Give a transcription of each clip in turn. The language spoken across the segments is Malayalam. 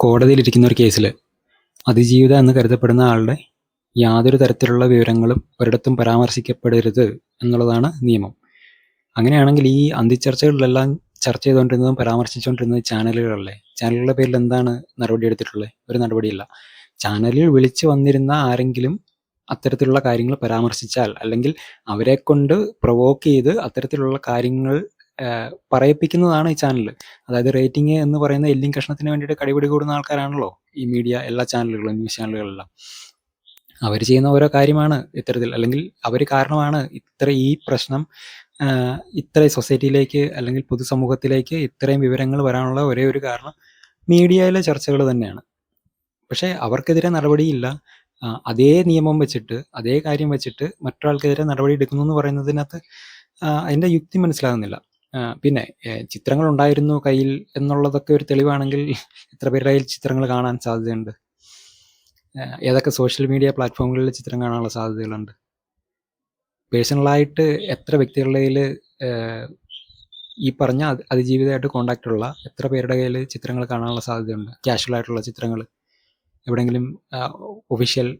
കോടതിയിലിരിക്കുന്ന ഒരു കേസിൽ അതിജീവിത എന്ന് കരുതപ്പെടുന്ന ആളുടെ യാതൊരു തരത്തിലുള്ള വിവരങ്ങളും ഒരിടത്തും പരാമർശിക്കപ്പെടരുത് എന്നുള്ളതാണ് നിയമം. അങ്ങനെയാണെങ്കിൽ ഈ അന്തിച്ചർച്ചകളിലെല്ലാം ചർച്ച ചെയ്തുകൊണ്ടിരുന്നതും പരാമർശിച്ചുകൊണ്ടിരുന്നത് ചാനലുകളല്ലേ? ചാനലുകളുടെ പേരിൽ എന്താണ് നടപടി എടുത്തിട്ടുള്ളത്? ഒരു നടപടിയില്ല. ചാനലിൽ വിളിച്ചു വന്നിരുന്ന ആരെങ്കിലും അത്തരത്തിലുള്ള കാര്യങ്ങൾ പരാമർശിച്ചാൽ അല്ലെങ്കിൽ അവരെ കൊണ്ട് പ്രൊവോക്ക് ചെയ്ത് അത്തരത്തിലുള്ള കാര്യങ്ങൾ പറയിപ്പിക്കുന്നതാണ് ഈ ചാനൽ അതായത് റേറ്റിംഗ് എന്ന് പറയുന്ന എല്ലിങ് കഷ്ണത്തിന് വേണ്ടിയിട്ട് കടിപിടി കൂടുന്ന ആൾക്കാരാണല്ലോ ഈ മീഡിയ എല്ലാ ചാനലുകളും ന്യൂസ് ചാനലുകളെല്ലാം. അവർ ചെയ്യുന്ന ഓരോ കാര്യമാണ് ഇത്തരത്തിൽ. അല്ലെങ്കിൽ അവർ കാരണമാണ് ഇത്ര ഈ പ്രശ്നം ഇത്ര സൊസൈറ്റിയിലേക്ക് അല്ലെങ്കിൽ പൊതുസമൂഹത്തിലേക്ക് ഇത്രയും വിവരങ്ങൾ വരാനുള്ള ഒരേ ഒരു കാരണം മീഡിയയിലെ ചർച്ചകൾ തന്നെയാണ്. പക്ഷേ അവർക്കെതിരെ നടപടിയില്ല. അതേ നിയമം വെച്ചിട്ട് അതേ കാര്യം വെച്ചിട്ട് മറ്റൊരാൾക്കെതിരെ നടപടി എടുക്കുന്നു എന്ന് പറയുന്നതിനകത്ത് അതിന്റെ യുക്തി മനസ്സിലാകുന്നില്ല. പിന്നെ ചിത്രങ്ങൾ ഉണ്ടായിരുന്നു കയ്യിൽ എന്നുള്ളതൊക്കെ ഒരു തെളിവാണെങ്കിൽ എത്ര പേരുടെ കയ്യിൽ ചിത്രങ്ങൾ കാണാൻ സാധ്യതയുണ്ട്? ഏതൊക്കെ സോഷ്യൽ മീഡിയ പ്ലാറ്റ്ഫോമുകളിൽ ചിത്രം കാണാനുള്ള സാധ്യതകളുണ്ട്? പേഴ്സണലായിട്ട് എത്ര വ്യക്തികളുടെ കയ്യിൽ ഈ പറഞ്ഞ അതി- അതിജീവിതമായിട്ട് കോണ്ടാക്റ്റ് ഉള്ള എത്ര പേരുടെ കയ്യിൽ ചിത്രങ്ങൾ കാണാനുള്ള സാധ്യതയുണ്ട്? കാഷ്വൽ ആയിട്ടുള്ള ചിത്രങ്ങൾ എവിടെയെങ്കിലും ഒഫീഷ്യൽ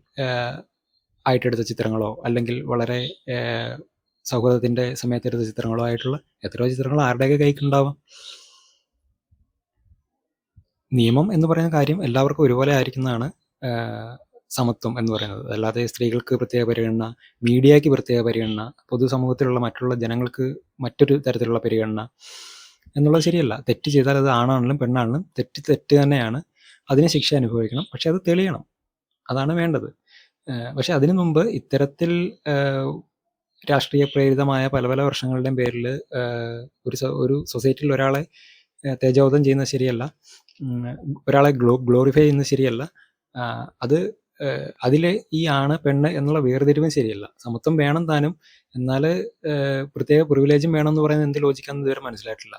ആയിട്ടെടുത്ത ചിത്രങ്ങളോ അല്ലെങ്കിൽ വളരെ ആ, സൗഹൃദത്തിന്റെ സമയത്തെടുത്ത ചിത്രങ്ങളോ ആയിട്ടുള്ള എത്രയോ ചിത്രങ്ങൾ ആരുടെയൊക്കെ കൈക്കുണ്ടാവാം നിയമം എന്ന് പറയുന്ന കാര്യം എല്ലാവർക്കും ഒരുപോലെ ആയിരിക്കുന്നതാണ് സമത്വം എന്ന് പറയുന്നത്. അല്ലാതെ സ്ത്രീകൾക്ക് പ്രത്യേക പരിഗണന മീഡിയയ്ക്ക് പ്രത്യേക പരിഗണന പൊതുസമൂഹത്തിലുള്ള മറ്റുള്ള ജനങ്ങൾക്ക് മറ്റൊരു തരത്തിലുള്ള പരിഗണന എന്നുള്ളത് ശരിയല്ല. തെറ്റ് ചെയ്താൽ അത് ആണാണെങ്കിലും പെണ്ണാണെങ്കിലും തെറ്റ് തെറ്റ് തന്നെയാണ്. അതിന് ശിക്ഷ അനുഭവിക്കണം. പക്ഷെ അത് തെളിയണം. അതാണ് വേണ്ടത്. പക്ഷെ അതിനു മുമ്പ് ഇത്തരത്തിൽ രാഷ്ട്രീയ പ്രേരിതമായ പല പല വർഷങ്ങളുടെയും പേരിൽ ഒരു ഒരു സൊസൈറ്റിയിൽ ഒരാളെ തേജോധം ചെയ്യുന്നത് ശരിയല്ല. ഒരാളെ ഗ്ലോ ഗ്ലോറിഫൈ ചെയ്യുന്നത് ശരിയല്ല. അത് അതിലെ ഈ ആണ് പെണ്ണ് എന്നുള്ള വേർതിരിവും ശരിയല്ല. സമത്വം വേണം താനും എന്നാൽ പ്രത്യേക പ്രിവിലേജും വേണം എന്ന് പറയുന്നത് എന്ത് ലോജിക്കാന്ന് ഇതുവരെ മനസ്സിലായിട്ടില്ല.